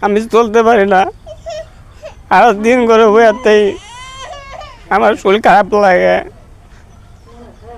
আমি চলতে পারি না। আর দিন করে হয়ে আমার শরীর খারাপ লাগে।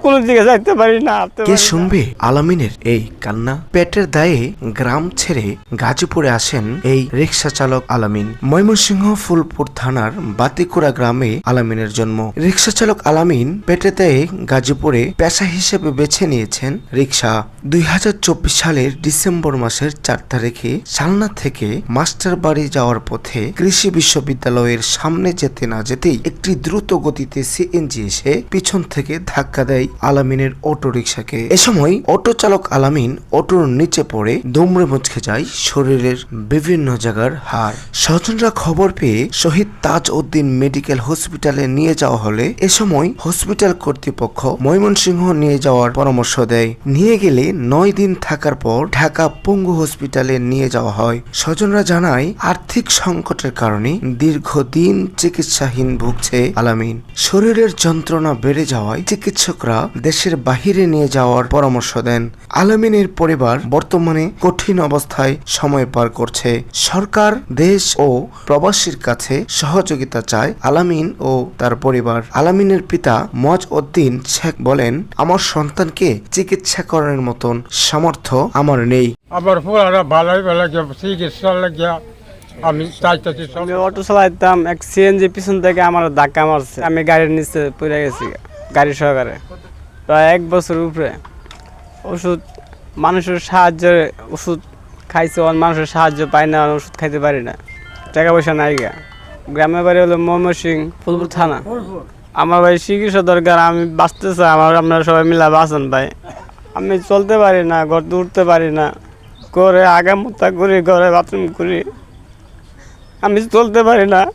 কোনো দিকে যাইতে পারি না কে শুনবে? আলামিনের এই কান্না। পেটের দায়ে গ্রাম ছেড়ে গাজীপুরে আসেন এই রিক্সা চালক আলামিন। ময়মনসিংহ ফুলপুর থানার বাতিকুড়া গ্রামে আলামিনের জন্ম। রিক্সা চালক আলামিন পেটের দায়ে গাজীপুরে পেশা হিসেবে বেছে নিয়েছেন রিক্সা। দুই হাজার চব্বিশ সালের ডিসেম্বর মাসের চার তারিখে সালনা থেকে মাস্টার বাড়ি যাওয়ার পথে কৃষি বিশ্ববিদ্যালয়ের সামনে যেতে না যেতেই একটি দ্রুত গতিতে সিএনজি এসে পিছন থেকে ধাক্কা দেয় আলামিনের অটো রিক্সাকে এ সময় অটো চালক আলামিন অটোর নিচে পড়ে দুমড়ে মুচকে যায় শরীরের বিভিন্ন জায়গার হাড়। স্বজনরা খবর পেয়ে শহীদ তাজ উদ্দিন মেডিকেল হসপিটালে নিয়ে যাওয়া হলে এ সময় হসপিটাল কর্তৃপক্ষ ময়মনসিংহ নিয়ে যাওয়ার পরামর্শ দেয়। নিয়ে গেলে নয় দিন থাকার পর ঢাকা পঙ্গু হসপিটালে নিয়ে যাওয়া হয়। স্বজনরা জানায়, আর্থিক সংকটের কারণে দীর্ঘদিন চিকিৎসাহীন ভুগছে আলামিন। শরীরের যন্ত্রণা বেড়ে যাওয়ায় চিকিৎসকরা দেশের বাহিরে নিয়ে যাওয়ার পরামর্শ দেন। আলামিনের পরিবার বর্তমানে কঠিন অবস্থায় সময় পার করছে। সরকার দেশ ও প্রবাসীর কাছে সহযোগিতা চায় আলামিন ও তার পরিবার। আলামিনের পিতা মজ উদ্দিন শেখ বলেন আমার সন্তানকে চিকিৎসা করার মতন সামর্থ্য আমার নেই। ভালোই ভালো চিকিৎসা লাগিয়া আমি চাইতেছি আমি অটো চালাইতাম এক সিএনজি পিছন থেকে আমার ধাক্কা মারছে। আমি গাড়ির নিচে পড়ে গেছি গাড়ি সহকারে। প্রায় এক বছর উপরে ওষুধ, মানুষের সাহায্যে ওষুধ খাইছে, অন মানুষের সাহায্য পাই না, ওষুধ খাইতে পারি না। টাকা পয়সা নাই গা। গ্রামের বাড়ি হলো ময়মনসিং, ফুলপুর থানা। আমার ভাই চিকিৎসা দরকার, আমি বাঁচতে চাই, আমার আপনারা সবাই মিলা বাঁচান ভাই। আমি চলতে পারি না, ঘর উঠতে পারি না। করে আগামতা করি, ঘরে বাথরুম করি। আমি চলতে পারি না।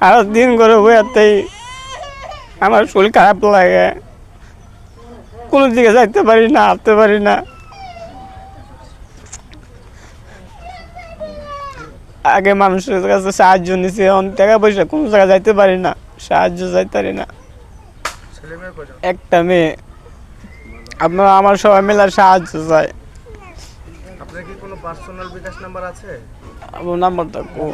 আর দিন করে বইয়াতেই আমার শরীর খারাপ লাগে। কোনো দিকে যাইতে পারি না হাঁটতে পারি না। আগে মানুষের কাছে সাহায্য নিছি এখন টাকা পয়সা কোনো জায়গায় যাইতে পারি না সাহায্য যাইতে পারি না। একটা মেয়ে। আপনারা আমার সবাই মেলার সাহায্য চাই। আপনার কি কোনো পার্সোনাল বিকাশ নাম্বার আছে? আমার নাম্বারটা কো।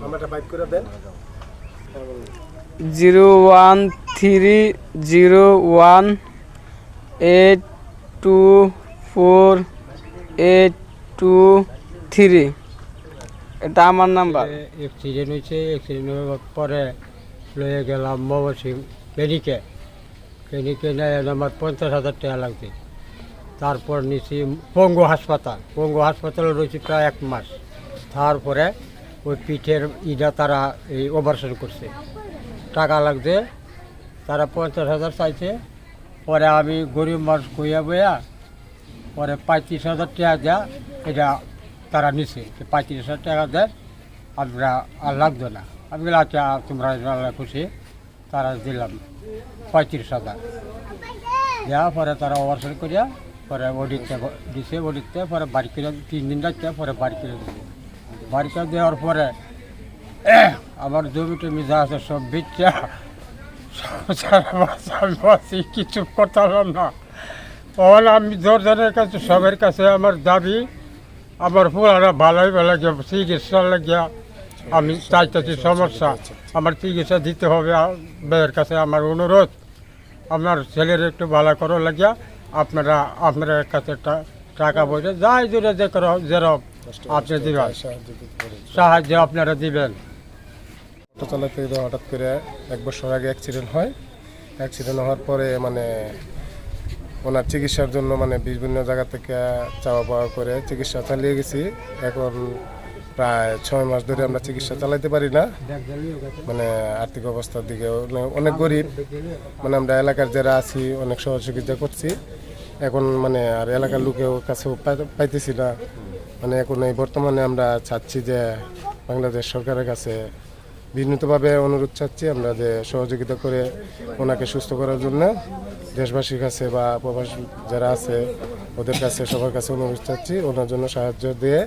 নাম্বারটা বাইক করে দেন। Zero one three zero one eight two four eight two three. এটা আমার নাম্বার। অ্যাক্সিডেন্ট হয়েছে অ্যাক্সিডেন্ট হওয়ার পরে লয়ে গেলাম মমসিং ক্লিনিকে ক্লিনিকে নেয় আমার পঞ্চাশ হাজার টাকা লাগছে তারপর নিছি পঙ্গু হাসপাতাল। পঙ্গু হাসপাতালে রয়েছে প্রায় এক মাস। তারপরে ওই পিঠের ইটা তারা এই অপারেশন করছে। টাকা লাগছে। তারা পঞ্চাশ হাজার চাইছে। পরে আমি গরিব মানুষ কইয়া বইয়া পরে পঁয়ত্রিশ হাজার টাকা দেয়া এটা তারা নিছে। যে পঁয়ত্রিশ হাজার টাকা দেয় আমরা আর লাগতো না। আমি বললাম আচ্ছা তোমরা খুশি, তারা দিলাম পঁয়ত্রিশ হাজার। দেওয়া পরে তারা অপারেশন করিয়া পরে অডিটতে দিছে অডিটতে পরে বাড়ি কিনে তিন দিন রাখতে পরে বাড়ি করে দিছে। বাড়ি করে দেওয়ার পরে আমার জমি টমি যা আছে, সব বিচ্ছা আমি বাঁচি কিছু করতে না। তখন আমি জনের কাছে, সবের কাছে আমার দাবি, আমার ফুলারা ভালোই ভালো চিকিৎসা লাগিয়া আমি চাইতেছি সমস্যা। আমার চিকিৎসা দিতে হবে ভাইয়ের কাছে আমার অনুরোধ। আপনার ছেলের একটু ভালো করো লাগিয়া আপনারা, আপনার কাছে টাকা পয়সা, যাই দূরে যে করো, যেরকম আপনি দিবেন। সাহায্য আপনারা দিবেন। অটো চালাতে হঠাৎ করে এক বছর আগে অ্যাক্সিডেন্ট হয়। অ্যাক্সিডেন্ট হওয়ার পরে মানে ওনার চিকিৎসার জন্য মানে বিভিন্ন জায়গা থেকে চাওয়া পাওয়া করে চিকিৎসা চালিয়ে গেছি। এখন প্রায় ছয় মাস ধরে আমরা চিকিৎসা চালাইতে পারি না। মানে আর্থিক অবস্থার দিকে অনেক- অনেক গরিব। মানে আমরা এলাকার যারা আছি, অনেক সহযোগিতা করছি। এখন মানে আর এলাকার লোকেও কাছেও পাইতেছি না। মানে এখন এই বর্তমানে আমরা চাচ্ছি যে বাংলাদেশ সরকারের কাছে বিনীতভাবে অনুরোধ চাচ্ছি আমরা যে সহযোগিতা করে ওনাকে সুস্থ করার জন্য। দেশবাসীর কাছে বা প্রবাসী যারা আছে, ওদের কাছে, সবার কাছে অনুরোধ চাচ্ছি ওনার জন্য সাহায্য দিয়ে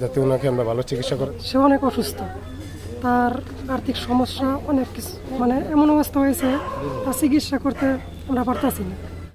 যাতে ওনাকে আমরা ভালো চিকিৎসা করি সে অনেক অসুস্থ। তার আর্থিক সমস্যা অনেক কিছু মানে এমন অবস্থা হয়েছে, তার চিকিৎসা করতে আমরা পারতাছি না।